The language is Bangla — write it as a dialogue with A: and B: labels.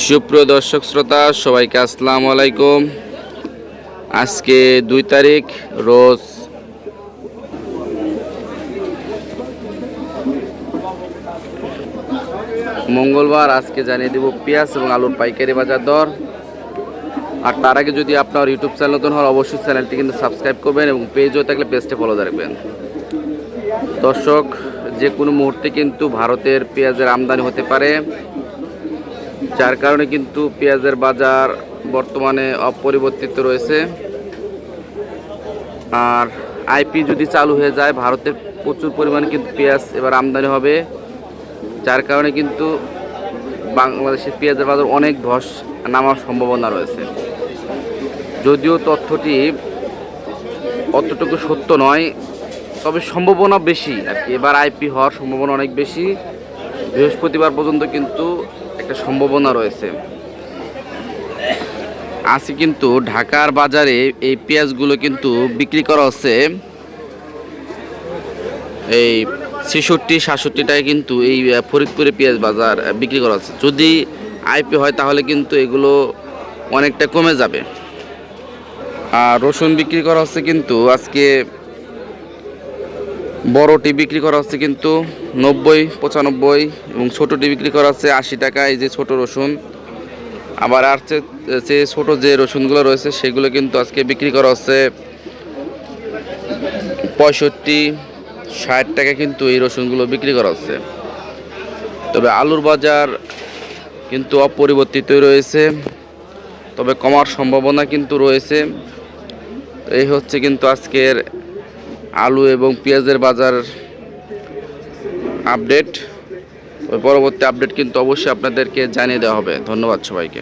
A: সুপ্রিয় দর্শক শ্রোতা, সবাইকে আসসালামু আলাইকুম। আজকে দুই তারিখ, রোজ মঙ্গলবার, আজকে জানিয়ে দেব পেঁয়াজ এবং আলুর পাইকারি বাজার দর। আর তার আগে যদি আপনার ইউটিউব চ্যানেল নতুন হন, অবশ্যই চ্যানেলটি কিন্তু সাবস্ক্রাইব করবেন এবং পেজ হয়ে থাকলে পেজটা ফলো রাখবেন। দর্শক, যে কোনো মুহূর্তে কিন্তু ভারতের পেঁয়াজের আমদানি হতে পারে। যার কারণে কিন্তু পেঁয়াজের বাজার বর্তমানে অপরিবর্তিত রয়েছে। আর আইপি যদি চালু হয়ে যায় ভারতের প্রচুর পরিমাণে কিন্তু পেঁয়াজ এবার আমদানি হবে। যার কারণে কিন্তু বাংলাদেশের পেঁয়াজের বাজার অনেক ধস নামার সম্ভাবনা রয়েছে। যদিও তথ্যটি অতটুকু সত্য নয়, তবে সম্ভাবনা বেশি আর কি। এবার আইপি হওয়ার সম্ভাবনা অনেক বেশি। বৃহস্পতিবার পর্যন্ত কিন্তু একটা সম্ভাবনা রয়েছে। আজকে কিন্তু ঢাকার বাজারে এই পেঁয়াজগুলো কিন্তু বিক্রি করা হচ্ছে। এই ছেষট্টি, সাতষট্টি সাতষট্টিটায় কিন্তু এই ফরিদপুরে পেঁয়াজ বাজার বিক্রি করা হচ্ছে। যদি আইপি হয় তাহলে কিন্তু এগুলো অনেকটা কমে যাবে। আর রসুন বিক্রি করা হচ্ছে কিন্তু আজকে বড়টি বিক্রি করা হচ্ছে কিন্তু নব্বই, পঁচানব্বই এবং ছোটোটি বিক্রি করা হচ্ছে আশি টাকা, এই যে ছোটো রসুন। আবার আর যে ছোটো যে রসুনগুলো রয়েছে, সেগুলো কিন্তু আজকে বিক্রি করা হচ্ছে পঁয়ষট্টি, ষাট টাকা কিন্তু এই রসুনগুলো বিক্রি করা হচ্ছে। তবে আলুর বাজার কিন্তু অপরিবর্তিতই রয়েছে, তবে কমার সম্ভাবনা কিন্তু রয়েছে। এই হচ্ছে কিন্তু আজকের আলু এবং পেঁয়াজের বাজার আপডেট। ওই পরবর্তী আপডেট কিন্তু অবশ্যই আপনাদেরকে জানিয়ে দেওয়া হবে। ধন্যবাদ সবাইকে।